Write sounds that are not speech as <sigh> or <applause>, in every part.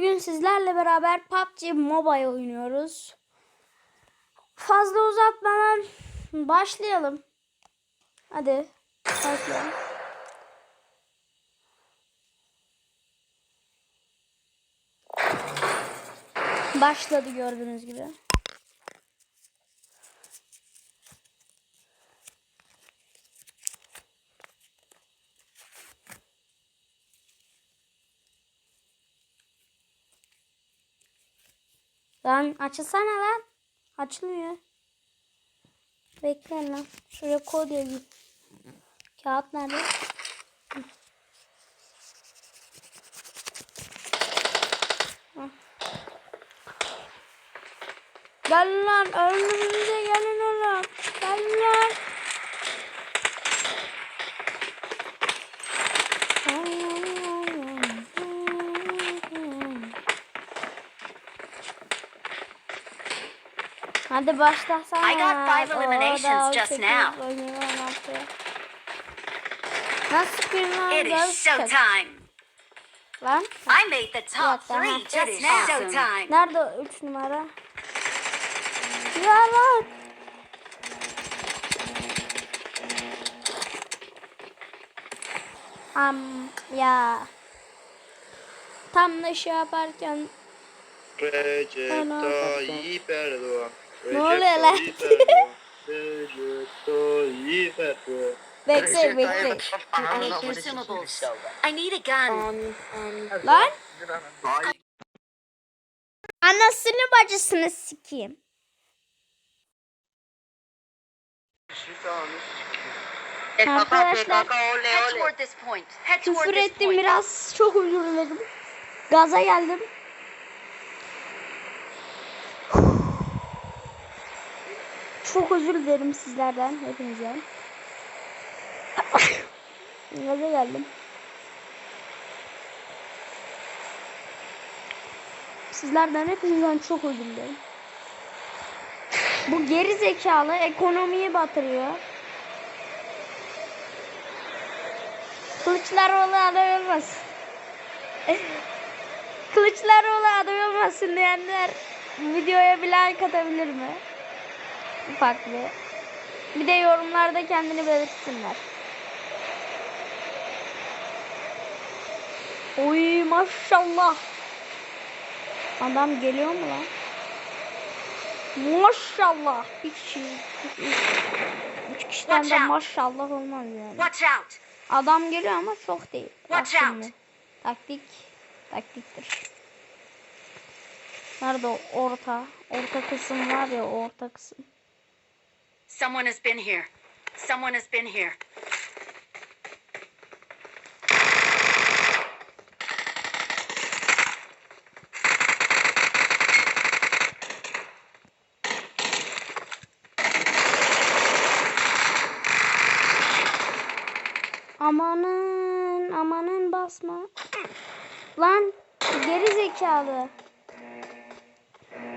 bugün sizlerle beraber PUBG Mobile oynuyoruz. Fazla uzatmadan başlayalım. Hadi başlayalım. Başladı gördüğünüz gibi. Lan açılsana lan. Açılmıyor. Bekle lan. Şuraya kod yazayım. Kağıt nerede? Gel lan önümüze gelin oğlum. Gel lan. Hadi başlasana. I got five eliminations just now. Nasıl bir lan? It is showtime. Lan. I made the top three just It is now. Showtime. Nerede o üç numara? Ya lan. Am ya. Tam da şey yaparken Recep Tayyip Erdoğan. Ne oluyor lan? Bekle bekle. I need consumables. I need a gun. Lan. Anasını bacısını sikeyim. Arkadaşlar Head toward this point. Head toward küfür this ettim point. biraz. Çok özür dilerim. Gaza geldim. Çok özür dilerim sizlerden, hepinizden. <coughs> Gaza geldim. Sizlerden hepinizden çok özür dilerim. Bu geri zekalı ekonomiyi batırıyor. Kılıçdaroğlu aday olmasın. <laughs> Kılıçdaroğlu aday olmasın diyenler videoya bir like atabilir mi? Ufak bir. Bir de yorumlarda kendini belirtsinler. Oy maşallah. Adam geliyor mu lan? Maşallah. Bir kişi. Üç, kişiden de maşallah olmaz yani. Watch out. Adam geliyor ama çok değil. Watch out. Taktik. Taktiktir. Nerede o orta? Orta kısım var ya orta kısım. Someone has been here. Someone has been here. Amanın amanın basma. Lan geri zekalı.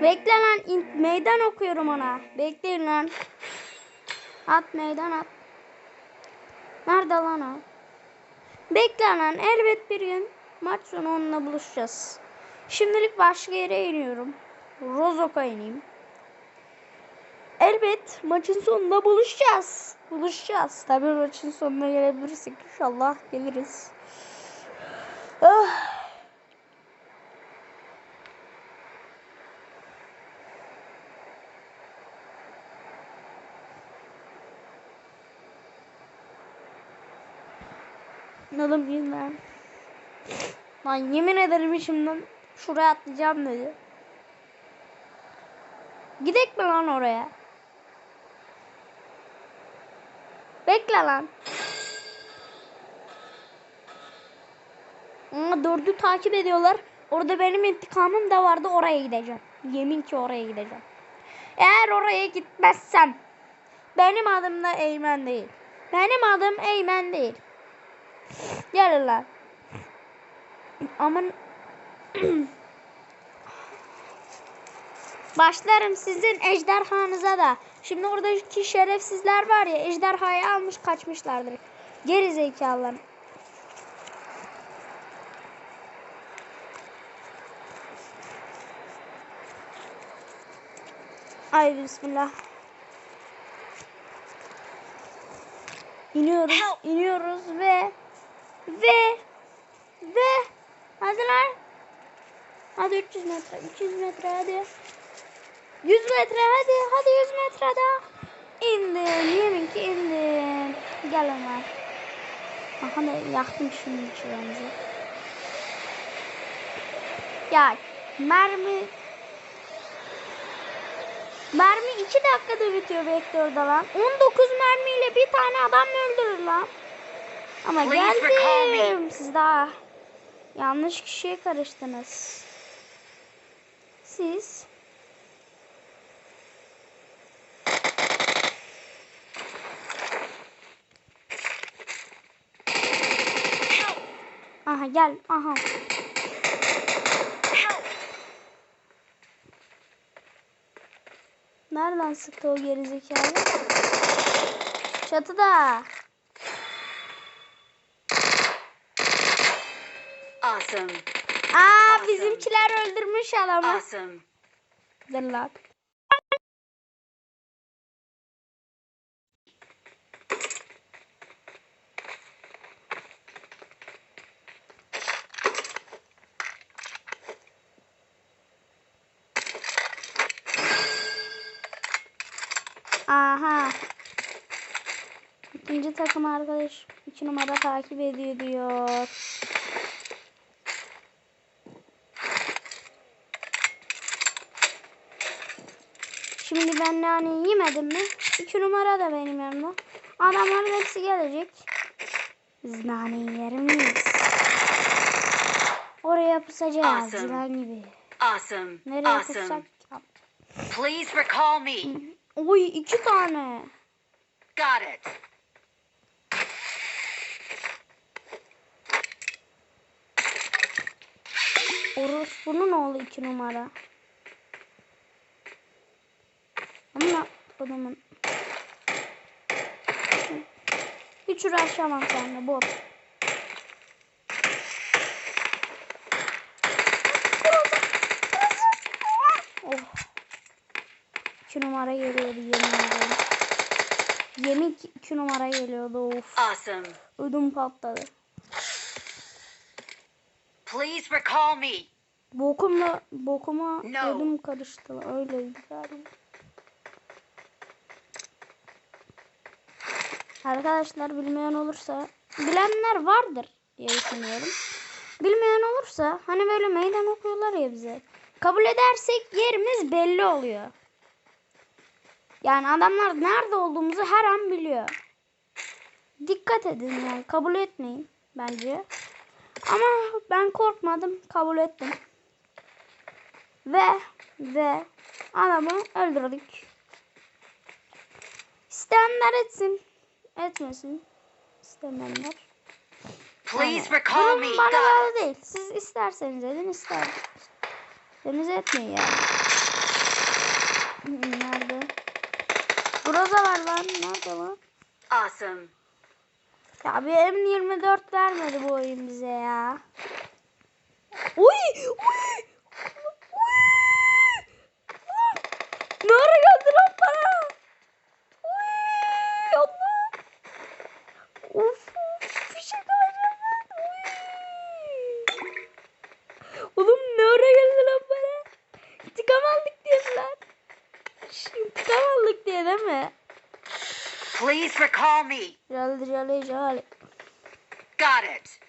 Bekle lan meydan okuyorum ona. Bekleyin lan. At meydan at. Nerede lan o? Bekle lan elbet bir gün maç sonu onunla buluşacağız. Şimdilik başka yere iniyorum. Rozok'a ineyim. Elbet maçın sonunda buluşacağız. Buluşacağız. Tabii maçın sonuna gelebilirsek inşallah geliriz. Ah. Oğlum gidin lan. Yemin ederim şimdiden şuraya atlayacağım dedi. Gidek mi lan oraya? Bekle lan. Aa, dördü takip ediyorlar. Orada benim intikamım da vardı. Oraya gideceğim. Yemin ki oraya gideceğim. Eğer oraya gitmezsem benim adım da Eymen değil. Benim adım Eymen değil. Gelin lan. Aman. <clears throat> Başlarım sizin ejderhanıza da. Şimdi oradaki şerefsizler var ya ejderhayı almış kaçmışlardır. Geri zekalılar. Ay bismillah. İniyoruz, iniyoruz ve ve ve hadi lan. Hadi 300 metre, 200 metre hadi. 100 metre hadi, hadi 100 metre daha. İndim, yemin ki indim. Gel Ömer. Aha da yaktım şimdi çıramızı. Ya mermi Mermi 2 dakikada bitiyor vektörde lan. 19 mermiyle bir tane adam öldürür lan. Ama geldim. Siz daha yanlış kişiye karıştınız. Siz! Aha gel. Aha. Nereden sıktı o gerizekalı? Çatıda. Awesome. Aa Awesome. bizimkiler öldürmüş adamı. Awesome. Dur lan. Aha. İkinci takım arkadaş iki numara takip ediyor diyor. Şimdi ben naneyi yemedim mi? İki numara da benim yanımda. Adamların hepsi gelecek. Biz naneyi yer miyiz? Oraya pusacağız Awesome. yılan gibi. Awesome. Nereye Awesome. pussak? Please recall me. Oy iki tane. Got it. Orospu'nun oğlu iki numara. Ama adamın. Hiç uğraşamam seninle bot. Oh. İki numara geliyordu yemin ederim. Yemin ki iki numara geliyordu of. Awesome. Ödüm patladı. Please recall me. Bokumla bokuma No. ödüm karıştı. Öyleydi galiba. Arkadaşlar bilmeyen olursa bilenler vardır diye düşünüyorum. Bilmeyen olursa hani böyle meydan okuyorlar ya bize. Kabul edersek yerimiz belli oluyor. Yani adamlar nerede olduğumuzu her an biliyor. Dikkat edin yani kabul etmeyin bence. Ama ben korkmadım kabul ettim. Ve ve adamı öldürdük. İsteyenler etsin. Etmesin. İstemeyenler. Please recall me. Bana bağlı değil. Siz isterseniz edin ister. Deniz etmeyin yani. Hı, Nerede? Burada var lan. Nerede lan? Awesome. Ya bir M24 vermedi bu oyun bize ya. Uy! Uy! Uy! Lan! Ne ara geldi lan bana? Uy! Allah! Of! of, Bir şey kalacağım ben. Uy! Oğlum ne ara geldi lan bana? İntikam aldık diye mi lan? Şş, Aldık diye değil mi? Please recall me. Jolly jolly jolly. Got it.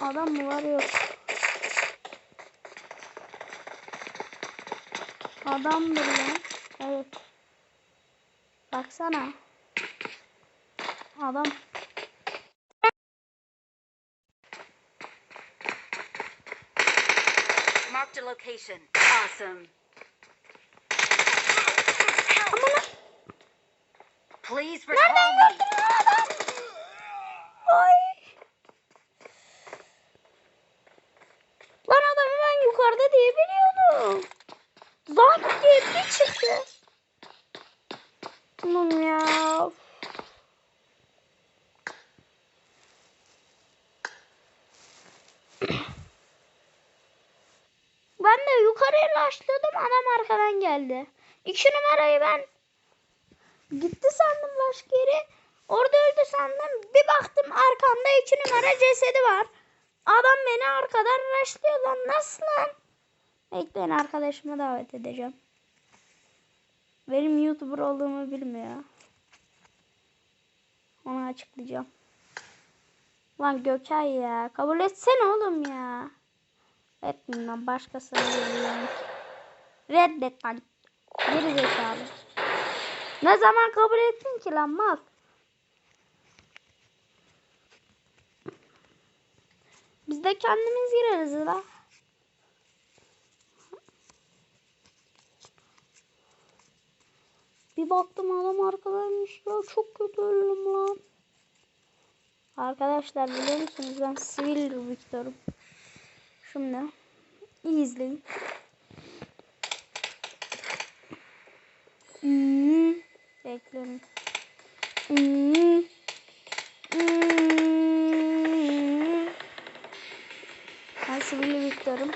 Adam mı var yok. Adamdır lan. Evet. Baksana. Adam. Location. Awesome. Please recall me. Geldi. İki numarayı ben gitti sandım başka yere. Orada öldü sandım. Bir baktım arkamda iki numara cesedi var. Adam beni arkadan rushlıyor lan. Nasıl lan? Bekleyin arkadaşımı davet edeceğim. Benim YouTuber olduğumu bilmiyor. Onu açıklayacağım. Lan Gökay ya. Kabul etsene oğlum ya. Lan. Başkasını. Reddet lan. Geri zekalı. Ne zaman kabul ettin ki lan mal? Biz de kendimiz gireriz la. Bir baktım adam arkadaymış ya. Çok kötü öldüm lan. Arkadaşlar biliyor musunuz ben sivil Victor'um. Şimdi iyi izleyin. Hmm. Bekleyin. Hmm. Hmm. Ben sivil Victor'um.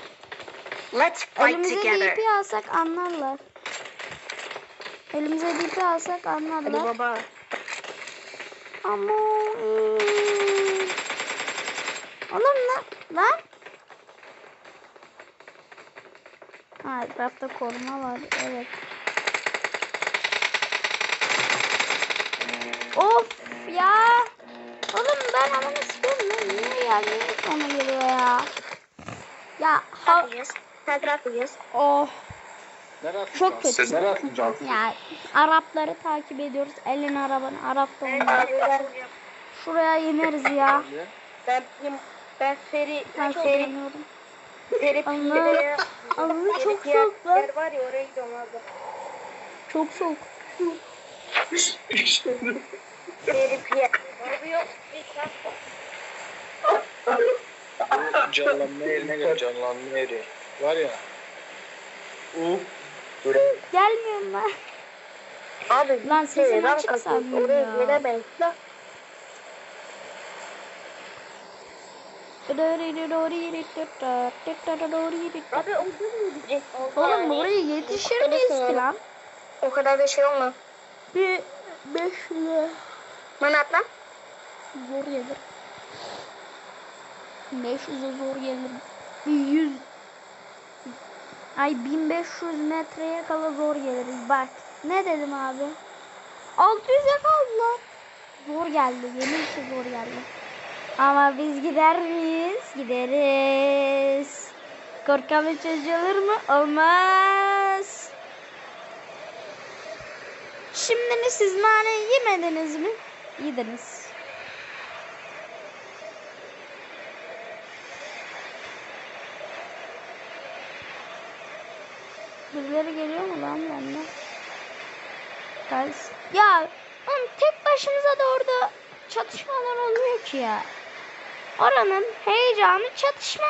Let's fight Elimize together. DP alsak anlarlar. Elimize DP alsak anlarlar. baba. Ama. Oğlum lan lan. Ha etrafta koruma var. Evet. Ben ananı sıkıyorum. lan. Niye ya? Niye sonra geliyor ya? Ya ha Sen trafiyiz. oh çok kötü. Ses nereye atacaksın? Ya Arapları takip ediyoruz. Elin arabanı Arap da onlar. Şuraya ineriz ya. Ben ben Feri Ben ben Feri kullanıyorum. Feri Allah. Allah çok soğuk lan. yer var ya oraya gidiyorum abi. Çok soğuk. Piyer. Abi yok. Canlanma yerine gel canlanma yeri. Var ya. U. Gelmiyorum lan. Abi Lan sesim açık ben sandım. Oraya ya. gidemeyiz lan. Abi? Oğlum buraya yetişir miyiz ki lan? O kadar da şey olma. Bir 500'e Bana at lan. zor gelir. 500'e zor gelir. 100 Ay 1500 metreye kala zor geliriz. Bak ne dedim abi? 600'e kaldılar. Zor geldi. Yemin ki zor geldi. Ama biz gider miyiz? Gideriz. Korkan bir çocuğu olur? Olmaz. Şimdi siz nane yemediniz mi? Yediniz. Birileri geliyor mu lan benden? Guys. Ya oğlum tek başımıza da orada çatışmalar oluyor ki ya. Oranın heyecanı çatışma.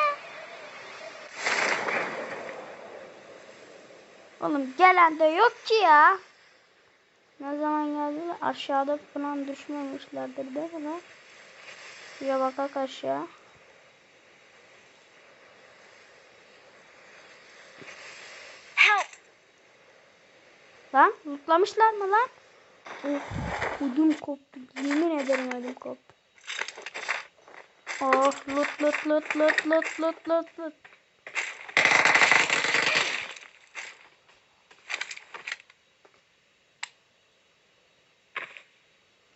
Oğlum gelen de yok ki ya. Ne zaman geldiler? Aşağıda falan düşmemişlerdir değil mi lan? Ya bakak aşağı. Help! Lan lootlamışlar mı lan? Of ödüm koptu. Yemin ederim ödüm koptu. Oh loot loot loot loot loot loot loot loot.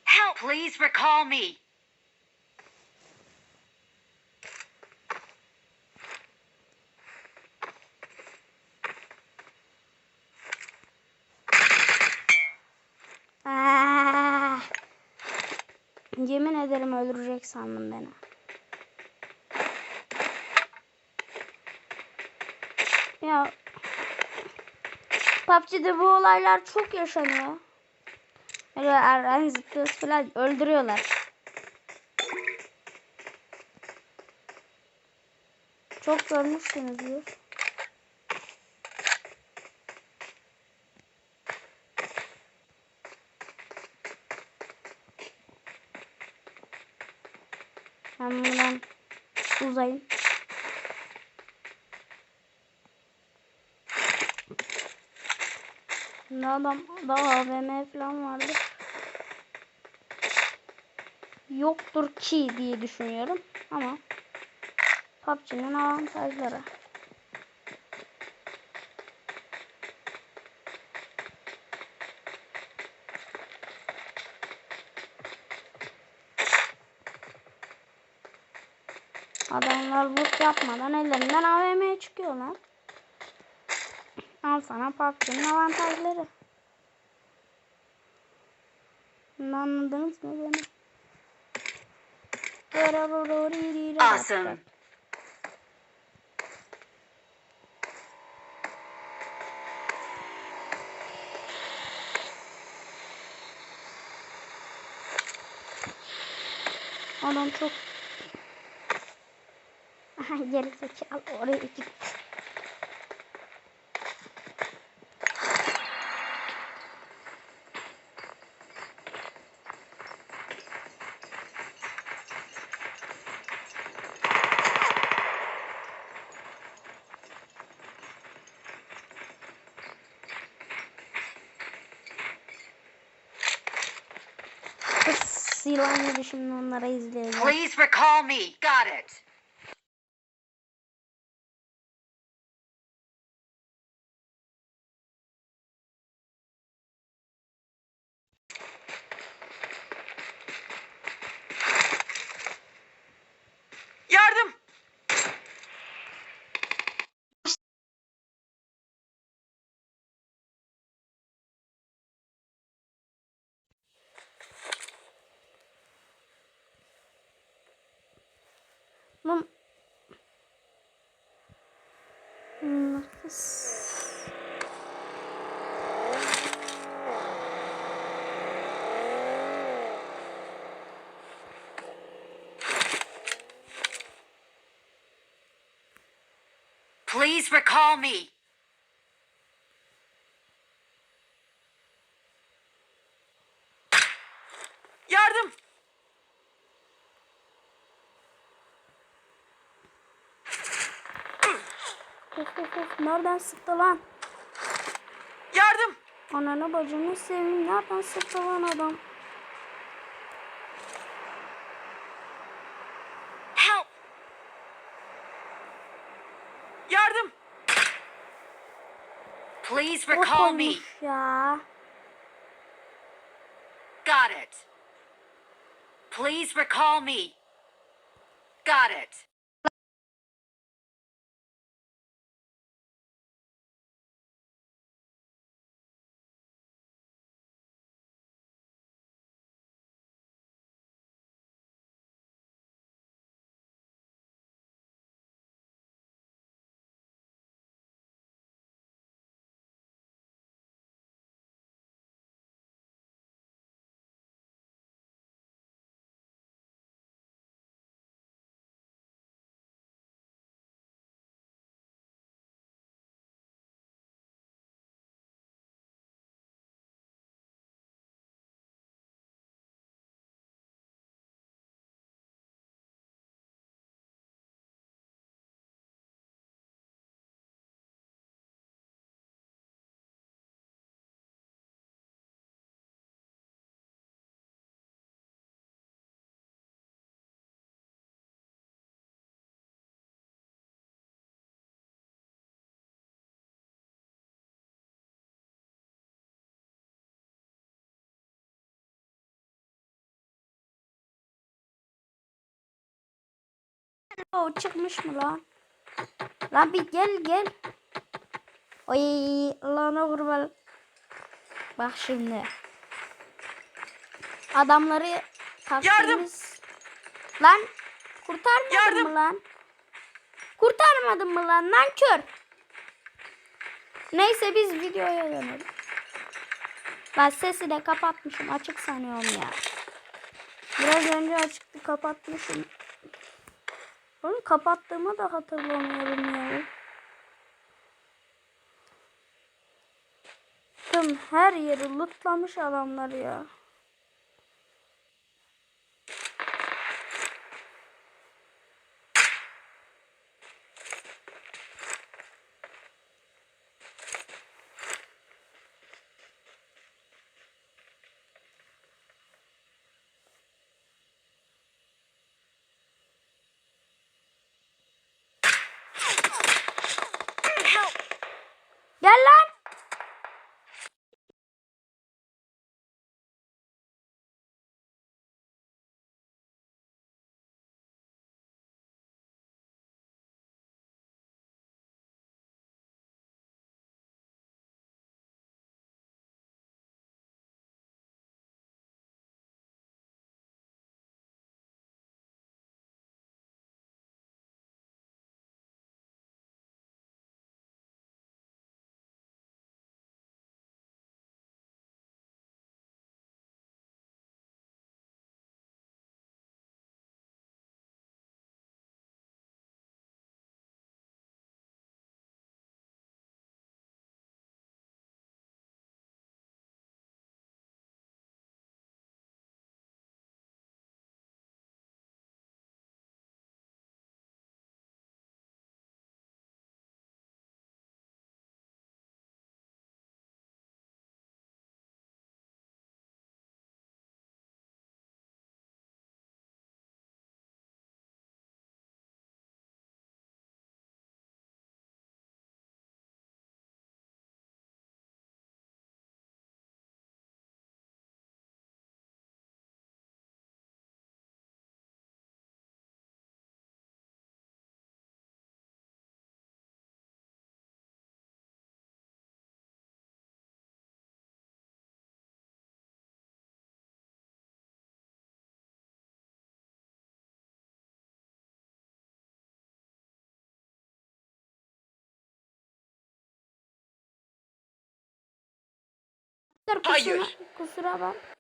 Help! Please recall me. Ah. Yemin ederim öldürecek sandım beni. Ya PUBG'de bu olaylar çok yaşanıyor. Böyle Erhan zıttı falan öldürüyorlar. Çok görmüşsünüzdür. Ben buradan uzayım. Şimdi adam daha AVM falan vardı. Yoktur ki diye düşünüyorum ama PUBG'nin avantajları. Adamlar loot yapmadan ellerinden AVM çıkıyor lan. Al sana PUBG'nin avantajları. Bunu anladınız mı beni? Awesome. Adam çok Aha <laughs> geri zekalı oraya gitti. Please recall me. Got it. Please recall me. Nereden sıktı lan? Yardım! Ananı bacını seveyim. Nereden sıktı lan adam? Help! Yardım! Please recall me. ya. Got it. Please recall me. Got it. O çıkmış mı lan? Lan bir gel gel. Oy Allah'ına kurban. Bak şimdi. Adamları taktiğimiz... Lan kurtarmadın Yardım. mı lan? Kurtarmadın mı lan nankör? Neyse biz videoya dönelim. Ben sesi de kapatmışım. Açık sanıyorum ya. Biraz önce açıktı kapatmışım. Onu kapattığımı da hatırlamıyorum ya. Tüm her yeri lootlamış adamlar ya. Kusura, Hayır. Kusura bak.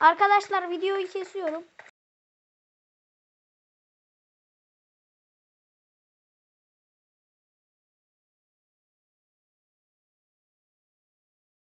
Arkadaşlar videoyu kesiyorum.